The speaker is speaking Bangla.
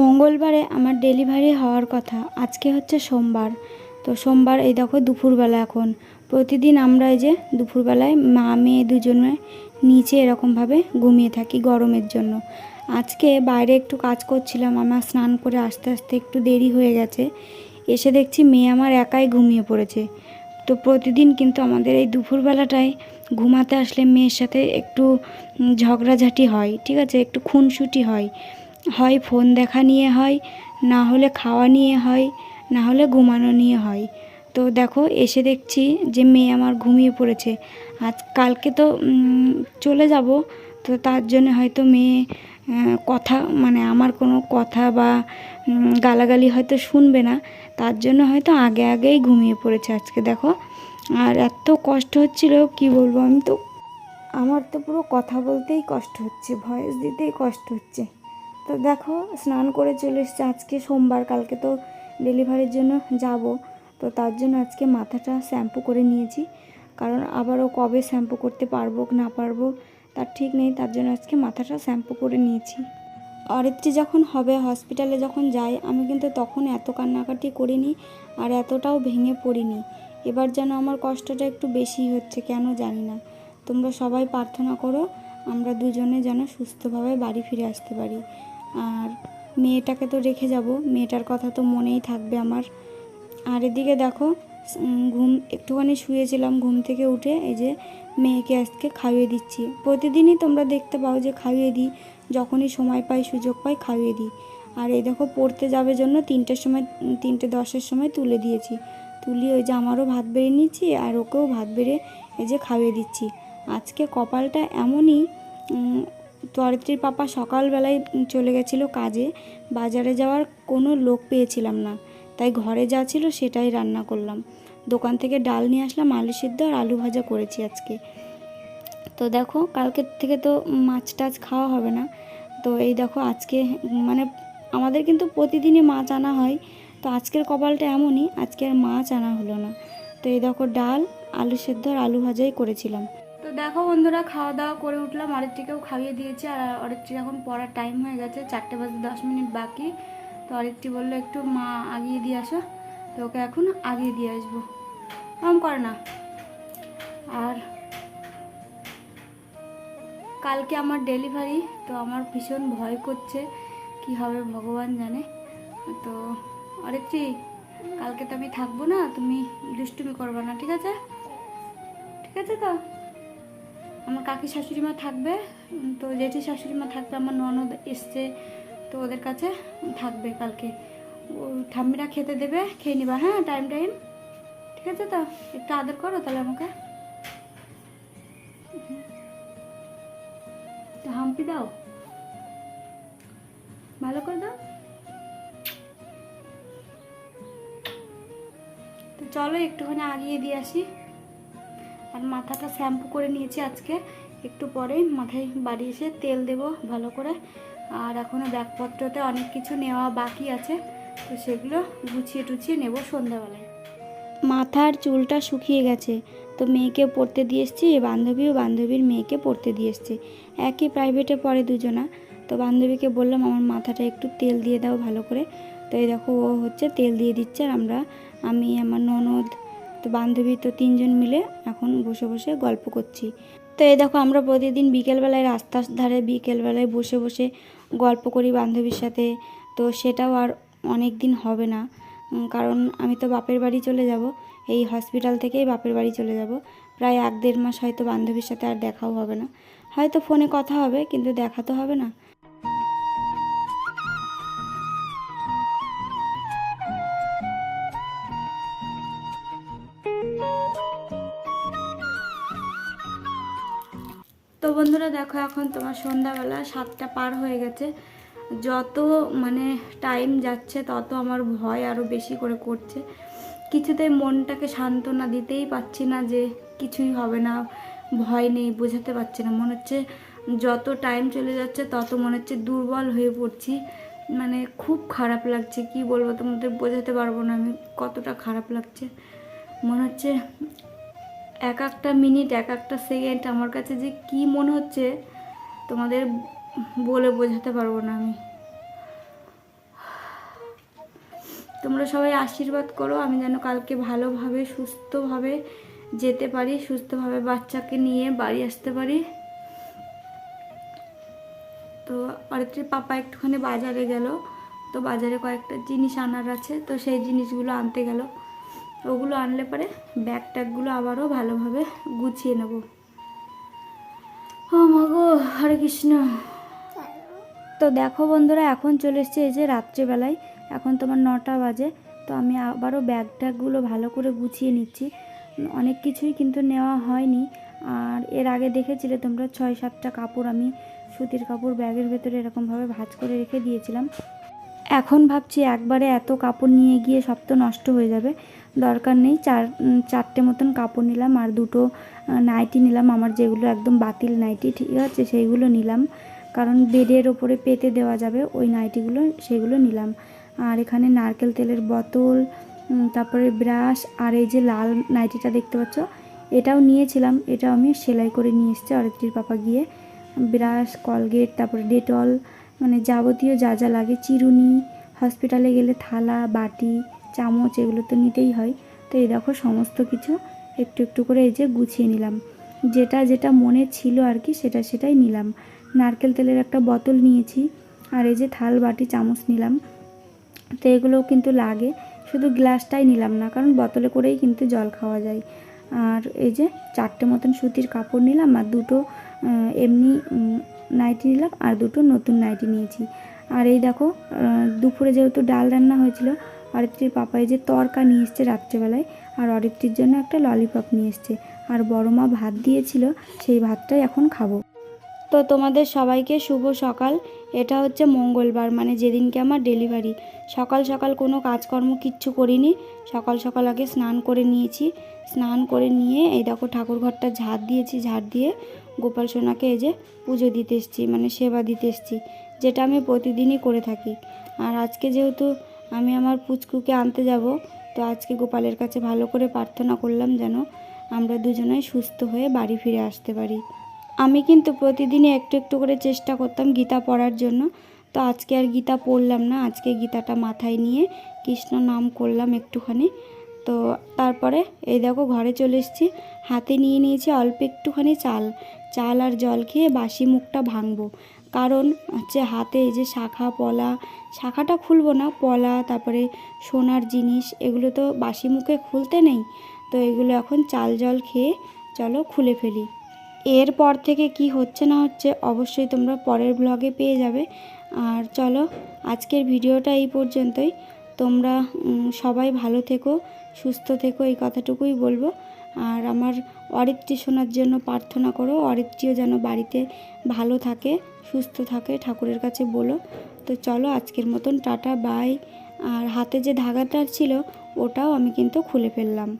মঙ্গলবারে আমার ডেলিভারি হওয়ার কথা। আজকে হচ্ছে সোমবার। তো সোমবার এই দেখো দুপুরবেলা এখন। প্রতিদিন আমরা এই যে দুপুরবেলায় মা, মেয়ে দুজনে নিচে এরকমভাবে ঘুমিয়ে থাকি গরমের জন্য। আজকে বাইরে একটু কাজ করছিলাম, আমার স্নান করে আস্তে আস্তে একটু দেরি হয়ে গেছে। এসে দেখছি মেয়ে আমার একাই ঘুমিয়ে পড়েছে। তো প্রতিদিন কিন্তু আমাদের এই দুপুরবেলাটায় ঘুমাতে আসলে মেয়ের সাথে একটু ঝগড়াঝাটি হয়, ঠিক আছে? একটু খুনসুটি হয়। হয়, ফোন দেখা নিয়ে হয়, না হলে খাওয়া নিয়ে হয়, না হলে ঘুমানো নিয়ে হয়। তো দেখো, এসে দেখছি যে মেয়ে আমার ঘুমিয়ে পড়েছে। আজ কালকে তো চলে যাব। তো তার জন্য হয়তো মেয়ে কথা মানে আমার কোনো কথা বা গালাগালি হয়তো শুনবে না। তার জন্য হয়তো আগে আগেই ঘুমিয়ে পড়েছে আজকে, দেখো। আর এত কষ্ট হচ্ছিল, কি বলব আমি তো? আমার তো পুরো কথা বলতেই কষ্ট হচ্ছে ভয়েস দিতেই কষ্ট হচ্ছে। তো দেখো, স্নান করে চলে এসছে। আজকে সোমবার, কালকে তো ডেলিভারির জন্য যাব। তো তার জন্য আজকে মাথাটা শ্যাম্পু করে নিয়েছি। কারণ আবারও কবে শ্যাম্পু করতে পারব, না পারব, তার ঠিক নেই। তার জন্য আজকে মাথাটা শ্যাম্পু করে নিয়েছি। অরিত্রী যখন হবে হসপিটালে যখন যাই আমি কিন্তু তখন এত কান্নাকাটি করিনি আর এতটাও ভেঙে পড়িনি। এবার যেন আমার কষ্টটা একটু বেশি হচ্ছে, কেন জানি না। তোমরা সবাই প্রার্থনা করো, আমরা দুজনে যেন সুস্থভাবে বাড়ি ফিরে আসতে পারি। আর মেয়েটাকে তো রেখে যাব। মেয়েটার কথা তো মনেই থাকবে আমার। আর এদিকে দেখো ঘুম, একটুখানি শুয়েছিলাম ঘুম থেকে উঠে এই যে মেয়েকে আজকে খাইয়ে দিচ্ছি। প্রতিদিনই তোমরা দেখতে পাও যে খাইয়ে দিই, যখনই সময় পাই, সুযোগ পাই খাইয়ে দিই। আর এই দেখো, পড়তে যাবে জন্য তিনটের সময় তিনটে দশের সময় তুলে দিয়েছি। তুলি ওই যে আমারও ভাত বেড়ে নিচ্ছি আর ওকেও ভাত বেড়ে এই যে খাইয়ে দিচ্ছি। আজকে কপালটা এমনই উম, তরিত্রীর পাপা সকালবেলায় চলে গেছিল কাজে। বাজারে যাওয়ার কোনো লোক পেয়েছিলাম না। তাই ঘরে যা ছিল সেটাই রান্না করলাম। দোকান থেকে ডাল নিয়ে আসলাম আলু সিদ্ধ আর আলু ভাজা করেছি আজকে। তো দেখো কালকের থেকে তো মাছ টাছ খাওয়া হবে না। তো এই দেখো আজকে মানে আমাদের কিন্তু প্রতিদিনই মাছ আনা হয়। তো আজকের কপালটা এমনই আজকে আর মাছ আনা হলো না। তো এই দেখো ডাল আলু সেদ্ধ আর আলু ভাজাই করেছিলাম। তো দেখো বন্ধুরা, খাওয়া দাওয়া করে উঠলাম। অরিত্রীকেও খাইয়ে দিয়েছি আর অরিত্রী এখন পড়ার টাইম হয়ে গেছে। চারটে বাজে দশ মিনিট বাকি। তো অরিত্রী বলল, একটু মা আগিয়ে দিয়ে আসো। তো ওকে এখন আগিয়ে দিয়ে আসব। কম করে না। আর কালকে আমার ডেলিভারি তো আমার ভীষণ ভয় করছে। কি হবে ভগবান জানে। তো অরিত্রী কালকে তো আমি থাকব না, তুমি দুষ্টুমি করবে না, ঠিক আছে? ঠিক আছে তো? আমার কাকি শাশুড়ি মা থাকবে তো জেঠি শাশুড়ি মা থাকবে, আমার ননদ এসছে, তো ওদের কাছে থাকবে কালকে। ও ঠাম্মিরা খেতে দেবে, খেয়ে নিবা হ্যাঁ টাইম টাইম ঠিক আছে তো? একটু আদর করো তাহলে আমাকে। হাম্পি দাও। ভালো করে দাও। তো চলো একটুখানি আগিয়ে দিয়ে আসি। আর মাথাটা শ্যাম্পু করে নিয়েছি আজকে। একটু পরেই মাথায় বাড়ি এসে তেল দেব ভালো করে। আর এখনও ব্যাগপত্রতে অনেক কিছু নেওয়া বাকি আছে, তো সেগুলো গুছিয়ে টুছিয়ে নেব সন্ধ্যাবেলায়। মাথার চুলটা শুকিয়ে গেছে, তো মেয়েকে পড়তে দিয়ে এসছি বান্ধবী ও বান্ধবীর মেয়েকে পড়তে দিয়ে এসছে। একই প্রাইভেটে পড়ে দুজনা, তো বান্ধবীকে বললাম, আমার মাথাটা একটু তেল দিয়ে দাও ভালো করে। তো এই দেখো, ও হচ্ছে তেল দিয়ে দিচ্ছে আর আমরা, আমি, আমার ননদ তো বান্ধবী তো তিনজন মিলে এখন বসে বসে গল্প করছি। তো এই দেখো, আমরা প্রতিদিন বিকেলবেলায় রাস্তার ধারে বিকেলবেলায় বসে বসে গল্প করি বান্ধবীর সাথে। তো সেটাও আর অনেক দিন হবে না। কারণ আমি তো বাপের বাড়ি চলে যাব। এই হসপিটাল থেকেই বাপের বাড়ি চলে যাব। প্রায় এক দেড় মাস হয়তো বান্ধবীর সাথে আর দেখাও হবে না। হয়তো ফোনে কথা হবে, কিন্তু দেখা তো হবে না। বন্ধুরা দেখো এখন তোমার সন্ধ্যাবেলা সাতটা পার হয়ে গেছে। যত মানে টাইম যাচ্ছে, তত আমার ভয় আরও বেশি করে করছে। কিছুতেই মনটাকে সান্ত্বনা দিতেই পারছি না যে কিছুই হবে না, ভয় নেই, বোঝাতে পারছি না। মনে হচ্ছে যত টাইম চলে যাচ্ছে, তত মনে হচ্ছে দুর্বল হয়ে পড়ছি। মানে খুব খারাপ লাগছে, কি বলব তোমাদের, বোঝাতে পারব না আমি কতটা খারাপ লাগছে। মনে হচ্ছে এক একটা মিনিট, এক একটা সেকেন্ড আমার কাছে যে কি মনে হচ্ছে তোমাদের বলে বোঝাতে পারব না আমি। তোমরা সবাই আশীর্বাদ করো, আমি যেন কালকে ভালোভাবে, সুস্থভাবে যেতে পারি, সুস্থভাবে বাচ্চাকে নিয়ে বাড়ি আসতে পারি। তো অরিত্রীর পাপা একটুখানি বাজারে গেল, তো বাজারে কয়েকটা জিনিস আনার আছে, তো সেই জিনিসগুলো আনতে গেল। ওগুলো আনলে পরে ব্যাগ ট্যাগগুলো আবারও ভালোভাবে গুছিয়ে নেব। ও মাগো হরে কৃষ্ণ। তো দেখো বন্ধুরা, এখন চলে এসছে এই যে রাত্রিবেলায়। এখন তোমার নটা বাজে, তো আমি আবারও ব্যাগ ট্যাগগুলো ভালো করে গুছিয়ে নিচ্ছি। অনেক কিছুই কিন্তু নেওয়া হয়নি। আর এর আগে দেখেছিলে তোমরা ছয়, সাতটা কাপড় আমি সুতির কাপড় ব্যাগের ভেতরে এরকমভাবে ভাজ করে রেখে দিয়েছিলাম। এখন ভাবছি একবারে এত কাপড় নিয়ে গিয়ে সব তো নষ্ট হয়ে যাবে। দরকার নেই। চার চারটে মতন কাপড় নিলাম আর দুটো নাইটি নিলাম। আমার যেগুলো একদম বাতিল নাইটি, ঠিক আছে, সেইগুলো নিলাম। কারণ বেডের ওপরে পেতে দেওয়া যাবে, ওই নাইটিগুলো, সেগুলো নিলাম। আর এখানে নারকেল তেলের বোতল তারপরে ব্রাশ, আর এই যে লাল নাইটিটা দেখতে পাচ্ছ, এটাও নিয়েছিলাম। এটাও আমি সেলাই করে নিয়ে এসেছি অরিত্রীর পাপা গিয়ে। ব্রাশ, কলগেট, তারপরে ডেটল মানে যাবতীয় যা যা লাগে, চিরুনি, হসপিটালে গেলে থালা, বাটি চামচ এগুলো তো নিতেই হয়। তো এই দেখো সমস্ত কিছু একটু একটু করে এই যে গুছিয়ে নিলাম। যেটা যেটা মনে ছিল আর কি সেটা সেটাই নিলাম। নারকেল তেলের একটা বোতল নিয়েছি আর এই যে থাল বাটি চামচ নিলাম। তো এগুলোও কিন্তু লাগে, শুধু গ্লাসটাই নিলাম না, কারণ বোতলে করেই কিন্তু জল খাওয়া যায়। আর এই যে চারটে মতন সুতির কাপড় নিলাম আর দুটো এমনি নাইটি নিলাম আর দুটো নতুন নাইটি নিয়েছি। আর এই দেখো দুপুরে যেহেতু ডাল রান্না হয়েছিল অরিত্রীর পাপাই যে তরকা নিয়ে এসছে রাত্রেবেলায়, আর অরিত্রীর জন্য একটা ললিপপ নিয়ে এসছে। আর বড় মা ভাত দিয়েছিল, সেই ভাতটাই এখন খাব। তো তোমাদের সবাইকে শুভ সকাল। এটা হচ্ছে মঙ্গলবার মানে যেদিনকে আমার ডেলিভারি সকাল সকাল কোনো কাজকর্ম কিচ্ছু করিনি। সকাল সকাল আগে স্নান করে নিয়েছি। স্নান করে নিয়ে এই দেখো ঠাকুর ঘরটা ঝাড় দিয়েছি, ঝাড় দিয়ে গোপাল সোনাকে এই যে পুজো দিতে এসেছি মানে সেবা দিতে এসেছি, যেটা আমি প্রতিদিনই করে থাকি। আর আজকে যেহেতু আমি আমার পুচকুকে আনতে যাব। তো আজকে গোপালের কাছে ভালো করে প্রার্থনা করলাম যেন আমরা দুজনেই সুস্থ হয়ে বাড়ি ফিরে আসতে পারি। আমি কিন্তু প্রতিদিনই একটু একটু করে চেষ্টা করতাম গীতা পড়ার জন্য। তো আজকে আর গীতা পড়লাম না, আজকে গীতাটা মাথায় নিয়ে কৃষ্ণ নাম করলাম একটুখানি। তো তারপরে এই দেখো ঘরে চলে এসেছি, হাতে নিয়ে নিয়েছি অল্প একটুখানি চাল। চাল আর জল খেয়ে বাসি মুখটা ভাঙবো। কারণ হচ্ছে হাতে এই যে শাখা, পলা, শাখাটা খুলবো না, পলা, তারপরে সোনার জিনিস, এগুলো তো বাসি মুখে খুলতে নেই। তো এগুলো এখন চাল জল খেয়ে চলো খুলে ফেলি। এরপর থেকে কি হচ্ছে না হচ্ছে অবশ্যই তোমরা পরের ব্লগে পেয়ে যাবে। আর চলো আজকের ভিডিওটা এই পর্যন্তই। তোমরা সবাই ভালো থেকো, সুস্থ থেকো, এই কথাটুকুই বলব। আর আমার অরিত্রী শোনার জন্য প্রার্থনা করো, অরিত্রীও যেন বাড়িতে ভালো থাকে, সুস্থ থাকে, ঠাকুরের কাছে বলো। তো চলো, আজকের মতন টাটা, বাই। আর হাতে যে ধাগাটা ছিল, ওটাও আমি কিন্তু খুলে ফেললাম।